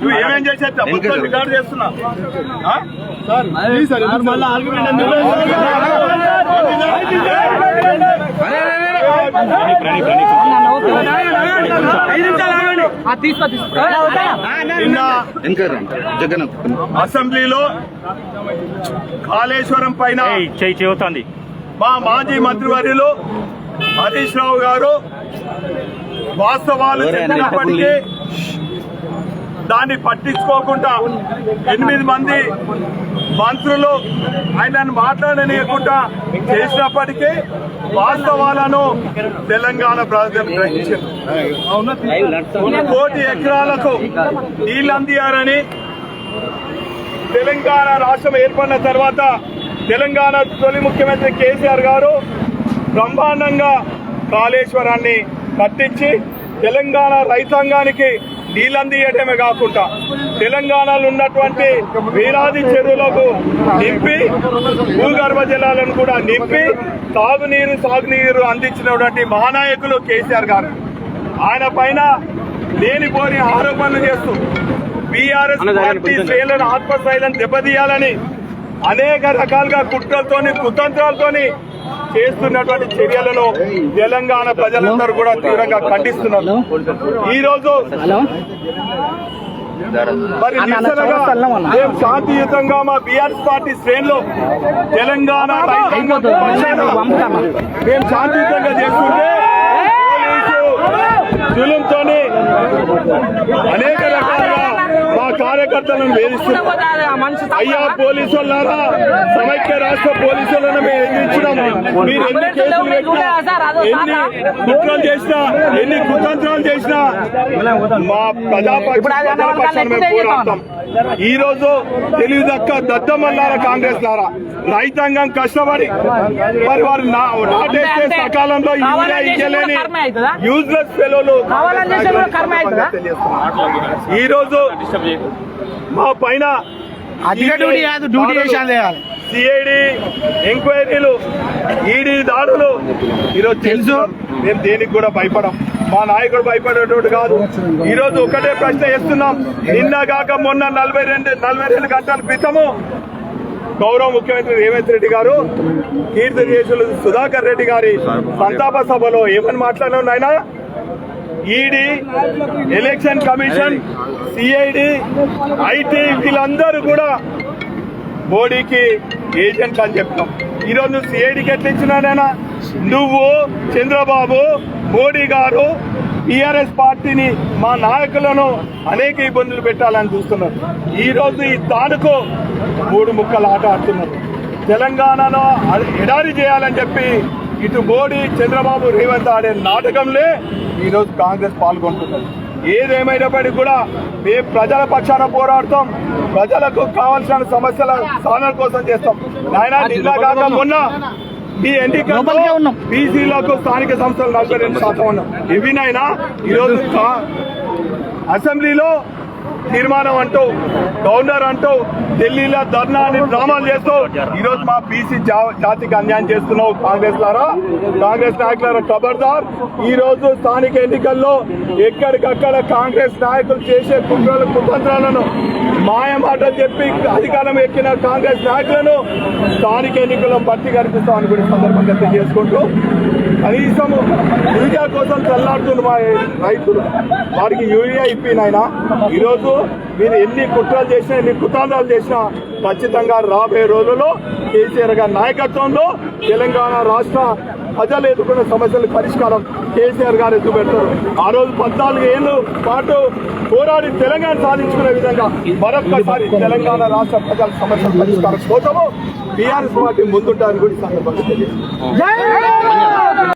నువ్వు ఏమేం మొత్తం రికార్డు చేస్తున్నా ఆ? ఆ, తీసుకో తీసుకో నిన్న జగన్ అసెంబ్లీలో కాళేశ్వరం పైన చేయి చెబుతుంది మా మాజీ మంత్రివర్యులు హరీష్ రావు గారు వాస్తవాలు చెప్పినప్పటికీ దాన్ని పట్టించుకోకుండా ఎనిమిది మంది మంత్రులు ఆయనను మాట్లాడనీయకుండా చేసినప్పటికీ వాస్తవాలను తెలంగాణ ప్రాంతం గ్రహించారు కోటి ఎకరాలకు నీళ్ళు అందియారని తెలంగాణ రాష్ట్రం ఏర్పడిన తర్వాత తెలంగాణ తొలి ముఖ్యమంత్రి కేసీఆర్ గారు బ్రహ్మాండంగా కాళేశ్వరాన్ని కట్టించి తెలంగాణ రైతాంగానికి నీళ్ళందియటమే కాకుండా తెలంగాణలో ఉన్నటువంటి వేలాది చెరువులకు నింపి భూగర్భ జలాలను కూడా నింపి తాగునీరు సాగునీరు అందించినటువంటి మహానాయకులు కేసీఆర్ గారు. ఆయన పైన లేనిపోని ఆరోపణలు చేస్తూ బీఆర్ఎస్ పార్టీ శ్రేణులను ఆత్మస్థైర్యం దెబ్బతీయాలని అనేక రకాలుగా కుట్రలతోని కుతంత్రాలతోని చేస్తున్నటువంటి చర్యలను తెలంగాణ ప్రజలందరూ కూడా తీవ్రంగా ఖండిస్తున్నారు. ఈ రోజు మరి మేము శాంతియుతంగా మా బీఆర్ఎస్ పార్టీ శ్రేణులు తెలంగాణ మేము శాంతియుతంగా చేస్తుంటే జులుంతోని అనేక రకాలుగా మా కార్యకర్తలను వేధిస్తున్నారు. అయ్యా పోలీసు వాళ్ళారా సమైక్య రాష్ట్ర పోలీసులను మేము ఎదిరించినాం కుట్రలు చేసినా ఎన్ని కుతంత్రాలు చేసినా మా ప్రజాపక్ష ఈ రోజు తెలివి దక్క దద్దమల్లారా కాంగ్రెస్ లారా రైతాంగం కష్టపడి మరి వారు నా- నాటేస్తే సకాలంలో యూరియా ఇయ్యలేని యూజ్లెస్ ఫెలోలు? ఈ రోజు మా పైన డ్యూటీ కాదు, డ్యూటీ చేశాను. సిఐడి ఎంక్వైరీలు ఈడీ దాడులు ఈరోజు తెలుసు. మేము దేనికి కూడా భయపడం. మా నాయకుడు భయపడేటోడు కాదు. ఈ రోజు ఒకటే ప్రశ్న వేస్తున్నాం. నిన్న కాక మొన్న నలభై రెండు నలభై రెండు గంటల క్రితము గౌరవ ముఖ్యమంత్రి రేవంత్ రెడ్డి గారు కీర్తి సుధాకర్ రెడ్డి గారి సంతాప సభలో ఏమని మాట్లాడినారు నాయన? ED election commission CID IT వీళ్ళందరూ కూడా మోడీకి ఏజెంట్ అని చెప్తాం. ఈరోజు నువ్వు సిఐడికి ఎట్లా ఇచ్చినాడైనా నువ్వు చంద్రబాబు మోడీ గారు టీఆర్ఎస్ పార్టీని మా నాయకులను అనేక ఇబ్బందులు పెట్టాలని చూస్తున్నారు. ఈరోజు ఈ తానుకు మూడు ముక్కలు ఆట ఆడుతున్నారు. తెలంగాణలో ఎడారి చేయాలని చెప్పి ఇటు మోడీ చంద్రబాబు రేవంత్ ఆడే నాటకంలే ఈరోజు కాంగ్రెస్ పాల్గొంటున్నారు. ఏదేమైనప్పటికీ కూడా మేము ప్రజల పక్షాన పోరాడతాం. ప్రజలకు కావాల్సిన సమస్యల సాధన కోసం చేస్తాం. నాయన నిన్న కాక మొన్న ఈ ఎన్నికల్లో బీసీలకు స్థానిక సంస్థలు నలభై రెండు శాతం ఉన్నాం. ఇవినైనా ఈరోజు అసెంబ్లీలో తీర్మానం అంటూ గవర్నర్ అంటూ ఢిల్లీలో ధర్నా అని డ్రామాలు చేస్తూ ఈ రోజు మా బీసీ జాతికి అన్యాయం చేస్తున్నావు కాంగ్రెస్ లారా? కాంగ్రెస్ నాయకులారా ఖబర్దార్ ఈ రోజు స్థానిక ఎన్నికల్లో ఎక్కడికక్కడ కాంగ్రెస్ నాయకులు చేసే కుట్రలు కుతంత్రాలను మాయమాటలు చెప్పి అధికారం ఎక్కిన కాంగ్రెస్ నాయకులను స్థానిక ఎన్నికల్లో బట్టి కనిపిస్తామని కూడా సందర్భంగా తెలియజేసుకుంటూ కనీసం యూరియా కోసం చల్లాడుతున్న మా రైతులు. వారికి యూరియా ఇప్పినైనా ఈరోజు మీరు ఎన్ని కుట్రలు చేసినా ఎన్ని కుతాంతాలు చేసినా ఖచ్చితంగా రాబోయే రోజుల్లో కేసీఆర్ గారి నాయకత్వంలో తెలంగాణ రాష్ట్ర ప్రజలు ఎదుర్కొన్న సమస్యల పరిష్కారం కేసీఆర్ గారు ఎదుగు ఆ రోజు పద్నాలుగు ఏళ్ళు పాటు పోరాడి తెలంగాణ సాధించుకునే విధంగా మరొక్కసారి తెలంగాణ రాష్ట్ర ప్రజల సమస్యల పరిష్కారం కోసము టీఆర్ఎస్ పార్టీ ముందుంటారని కూడా సందర్భంగా